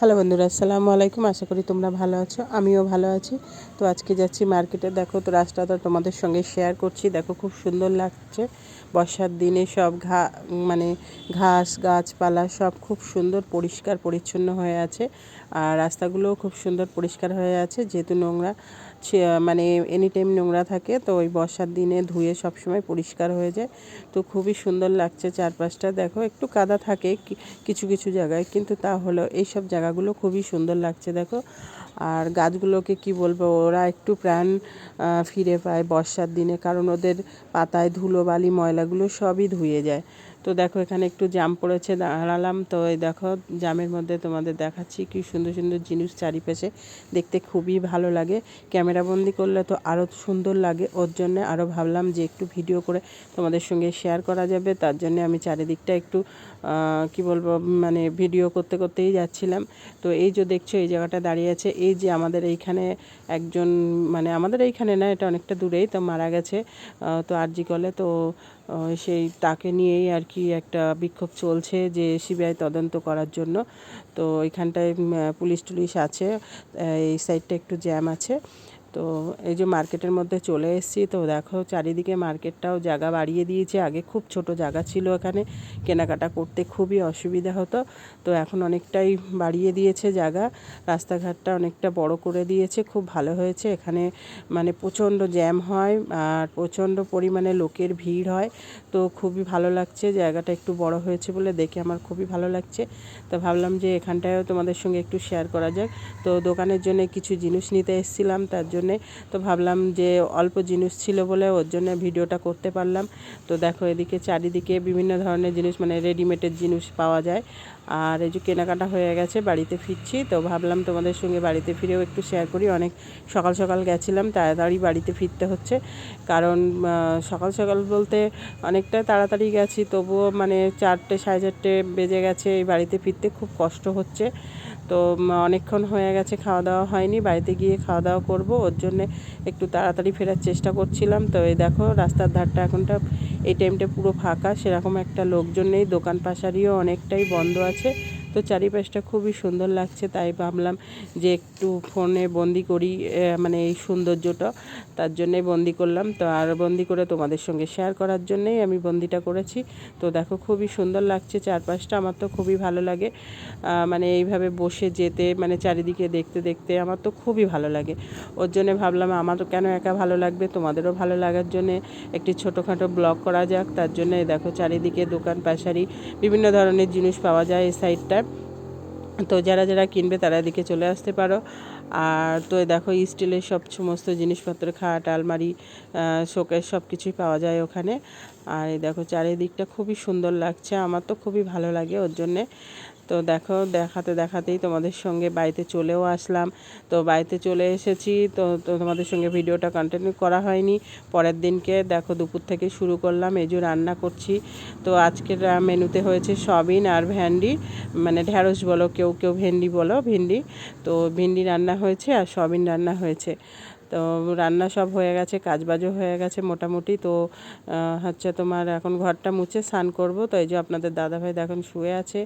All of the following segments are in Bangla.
হ্যালো বন্ধুরা, আসসালামু আলাইকুম। আশা করি তোমরা ভালো আছো, আমিও ভালো আছি। তো আজকে যাচ্ছি মার্কেটে। দেখো, তো রাস্তাটা তোমাদের সঙ্গে শেয়ার করছি। দেখো, খুব সুন্দর লাগছে। বর্ষার দিনে সব ঘা মানে ঘাস, গাছপালা সব খুব সুন্দর, পরিষ্কার, পরিচ্ছন্ন হয়ে আছে। আর রাস্তাগুলোও খুব সুন্দর, পরিষ্কার হয়ে আছে। যেহেতু নোংরা মানে এনি টাইম নোংরা থাকে, তো ওই বর্ষার দিনে ধুয়ে সব সময় পরিষ্কার হয়ে যায়। তো খুবই সুন্দর লাগছে চারপাশটা। দেখো, একটু কাদা থাকে কিছু কিছু জায়গায়, কিন্তু তা হলো এইসব জায়গাগুলো খুবই সুন্দর লাগছে, দেখো। আর গাছগুলোকে কি বলব, ওরা একটু প্রাণ ফিরে পায় বর্ষার দিনে, কারণ ওদের পাতায় ধুলো, বালি, ময়লাগুলো সবই ধুয়ে যায়। তো দেখো, এখানে একটু জাম পড়েছে, দাঁড়ালাম। তো এই দেখো, জামের মধ্যে তোমাদের দেখাচ্ছি কি সুন্দর সুন্দর জিনিস চারিপাশে। দেখতে খুবই ভালো লাগে। ক্যামেরা বন্দি করলে তো আরও সুন্দর লাগে। ওর জন্য আরও ভাবলাম যে একটু ভিডিও করে তোমাদের সঙ্গে শেয়ার করা যাবে। তার জন্য আমি চারিদিকটা একটু কি বলব মানে ভিডিও করতে করতেই যাচ্ছিলাম। তো এই যে দেখছ, এই জায়গাটা দাঁড়িয়ে আছে। এই যে আমাদের এইখানে একজন মানে আমাদের এইখানে না, এটা অনেকটা দূরেই তো মারা গেছে। তো আরজি কলে তো সেই তাকে নিয়েই আর কি একটা বিক্ষোভ চলছে যে সিবিআই তদন্ত করার জন্য। তো এখানটায় পুলিশ টুলিশ আছে এই সাইডটা একটু জ্যাম আছে। তো এই যে মার্কেটের মধ্যে চলে এসেছি, তো দেখো চারিদিকে মার্কেটটাও জায়গা বাড়িয়ে দিয়েছে। আগে খুব ছোট জায়গা ছিল এখানে, কেনাকাটা করতে খুবই অসুবিধা হতো। তো এখন অনেকটাই বাড়িয়ে দিয়েছে জায়গা। রাস্তাঘাটটা অনেকটা বড় করে দিয়েছে, খুব ভালো হয়েছে। এখানে মানে প্রচণ্ড জ্যাম হয় আর প্রচণ্ড পরিমাণে লোকের ভিড় হয়। তো খুবই ভালো লাগছে, জায়গাটা একটু বড় হয়েছে বলে দেখে আমার খুবই ভালো লাগছে। তো ভাবলাম যে এখানটায়ও তোমাদের সঙ্গে একটু শেয়ার করা যাক। তো দোকানের জন্য কিছু জিনিস নিতে এসেছিলাম, তার জন্যে তো ভাবলাম যে অল্প জিনিস ছিল বলে ওর জন্য ভিডিওটা করতে পারলাম। তো দেখো এদিকে চারিদিকে বিভিন্ন ধরনের জিনিস মানে রেডিমেডের জিনিস পাওয়া যায়। আর এই যে কেনাকাটা হয়ে গেছে, বাড়িতে ফিরছি। তো ভাবলাম তোমাদের সঙ্গে বাড়িতে ফিরেও একটু শেয়ার করি। অনেক সকাল সকাল গেছিলাম, তাড়াতাড়ি বাড়িতে ফিরতে হচ্ছে। কারণ সকাল সকাল বলতে অনেকটা তাড়াতাড়ি গেছি, তবুও মানে চারটে, সাড়ে চারটে বেজে গেছে এই বাড়িতে ফিরতে। খুব কষ্ট হচ্ছে। তো অনেকক্ষণ হয়ে গেছে, খাওয়া দাওয়া হয়নি। বাড়িতে গিয়ে খাওয়া দাওয়া করব। ওর জন্যে একটু তাড়াতাড়ি ফেরার চেষ্টা করছিলাম। তো এই দেখো, রাস্তার ধারটা এখনটা এই টাইমটা পুরো ফাঁকা। সেরকম একটা লোকজন নেই দোকান পাশারিও অনেকটাই বন্ধ আছে। তো চারিপাশটা খুবই সুন্দর লাগছে, তাই ভাবলাম যে একটু ফোনে বন্দি করি মানে এই সৌন্দর্যটা, তার জন্যে বন্দি করলাম। তো আর বন্দি করে তোমাদের সঙ্গে শেয়ার করার জন্যেই আমি বন্দিটা করেছি। তো দেখো খুবই সুন্দর লাগছে, চারপাশটা আমার তো খুবই ভালো লাগে। মানে এইভাবে বসে যেতে মানে চারিদিকে দেখতে দেখতে আমার তো খুবই ভালো লাগে। ওর জন্যে ভাবলাম আমারও কেন একা ভালো লাগবে, তোমাদেরও ভালো লাগার জন্যে একটি ছোটোখাটো ব্লগ করা যাক। তার জন্য দেখো চারিদিকে দোকান, পাশারি, বিভিন্ন ধরনের জিনিস পাওয়া যায় এই সাইডটায় তো যারা যারা কিনবে তারা এদিকে চলে আসতে পারো। আর তো দেখো স্টিলের সব সমস্ত জিনিসপত্র, খাট, আলমারি শোকেস সব কিছুই পাওয়া যায় ওখানে। আর এই দেখো চারিদিকটা খুবই সুন্দর লাগছে, আমার তো খুবই ভালো লাগে ওর জন্যে। তো দেখো, দেখাতে দেখাতেই তোমাদের সঙ্গে বাড়িতে চলেও আসলাম। তো বাড়িতে চলে এসেছি, তো তোমাদের সঙ্গে ভিডিওটা কন্টিনিউ করা হয়নি। পরের দিনকে দেখো দুপুর থেকে শুরু করলাম যে রান্না করছি। তো আজকের মেনুতে হয়েছে সয়াবিন আর ভেন্ডি মানে ঢ্যাঁড়স বলো, কেউ কেউ ভেন্ডি বলো, ভেন্ডি। তো ভেন্ডি রান্না হয়েছে আর সয়াবিন রান্না হয়েছে। তো রান্না সব হয়ে গেছে, কাজবাজও হয়ে গেছে মোটামুটি। তো হচ্ছে তোমার এখন ঘরটা মুছে স্নান করব। তো এই যে আপনাদের দাদাভাই এখন শুয়ে আছে।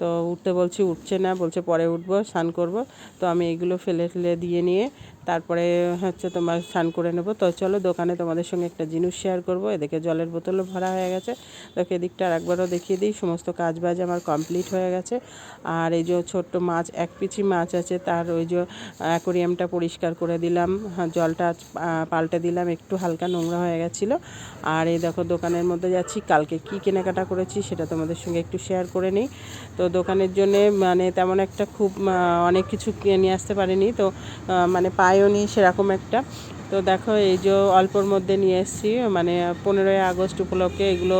তো উঠতে বলছি, উঠছে না, বলছে পরে উঠবো, স্নান করব। তো আমি এগুলো ফেলে ফেলে দিয়ে নিয়ে তারপরে হচ্ছে তোমার স্নান করে নেব। তো চলো দোকানে তোমাদের সঙ্গে একটা জিনিস শেয়ার করব। এদিকে জলের বোতলও ভরা হয়ে গেছে। তোকে এদিকটা আর একবারও দেখিয়ে দিই। সমস্ত কাজ বাজ আমার কমপ্লিট হয়ে গেছে। আর এই যে ছোট্ট মাছ এক পিচি মাছ আছে তার ওই যে অ্যাকোরিয়ামটা পরিষ্কার করে দিলাম। হ্যাঁ, জলটা পাল্টে দিলাম। একটু হালকা নোংরা হয়ে গেছিল। আর এই দেখো দোকানের মধ্যে যাচ্ছি। কালকে কি কেনাকাটা করেছি সেটা তোমাদের সঙ্গে একটু শেয়ার করে নিই। তো দোকানের জন্যে মানে তেমন একটা খুব অনেক কিছু নিয়ে আসতে পারিনি। তো মানে পাইও নি সেরকম একটা। তো দেখো, এই যে অল্পর মধ্যে নিয়ে এসেছি মানে পনেরোই আগস্ট উপলক্ষে এগুলো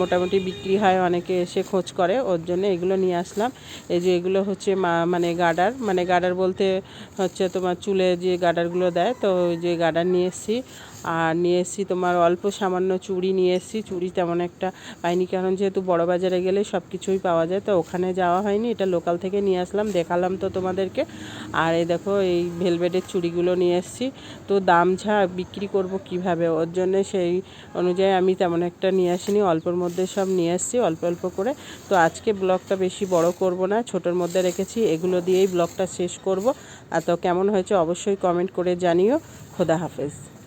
মোটামুটি বিক্রি হয়, অনেকে এসে খোঁজ করে, ওর জন্য এগুলো নিয়ে আসলাম। এই যে এগুলো হচ্ছে মানে গার্ডার মানে গার্ডার বলতে হচ্ছে তোমার চুলে যে গার্ডারগুলো দেয়, তো ওই যে গার্ডার নিয়ে এসেছি। আর নিয়ে এসেছি তোমার অল্প সামান্য চুড়ি নিয়ে এসেছি। চুড়ি তেমন একটা পাইনি, কারণ যেহেতু বড় বাজারে গেলে সব কিছুই পাওয়া যায়, তো ওখানে যাওয়া হয়নি। এটা লোকাল থেকে নিয়ে আসলাম, দেখালাম তো তোমাদেরকে। আর এই দেখো, এই ভেলভেটের চুড়িগুলো নিয়ে এসেছি। তো দাম ঝা বিক্রি করব কীভাবে? ওর জন্য সেই অনুযায়ী আমি তেমন একটা নিয়ে আসিনি, অল্পর মধ্যে সব নিয়ে এসেছি, অল্প অল্প করে। তো আজকে ব্লগটা বেশি বড় করব না, ছোটোর মধ্যে রেখেছি, এগুলো দিয়েই ব্লগটা শেষ করব। আর তো কেমন হয়েছে অবশ্যই কমেন্ট করে জানিও। খোদা হাফেজ।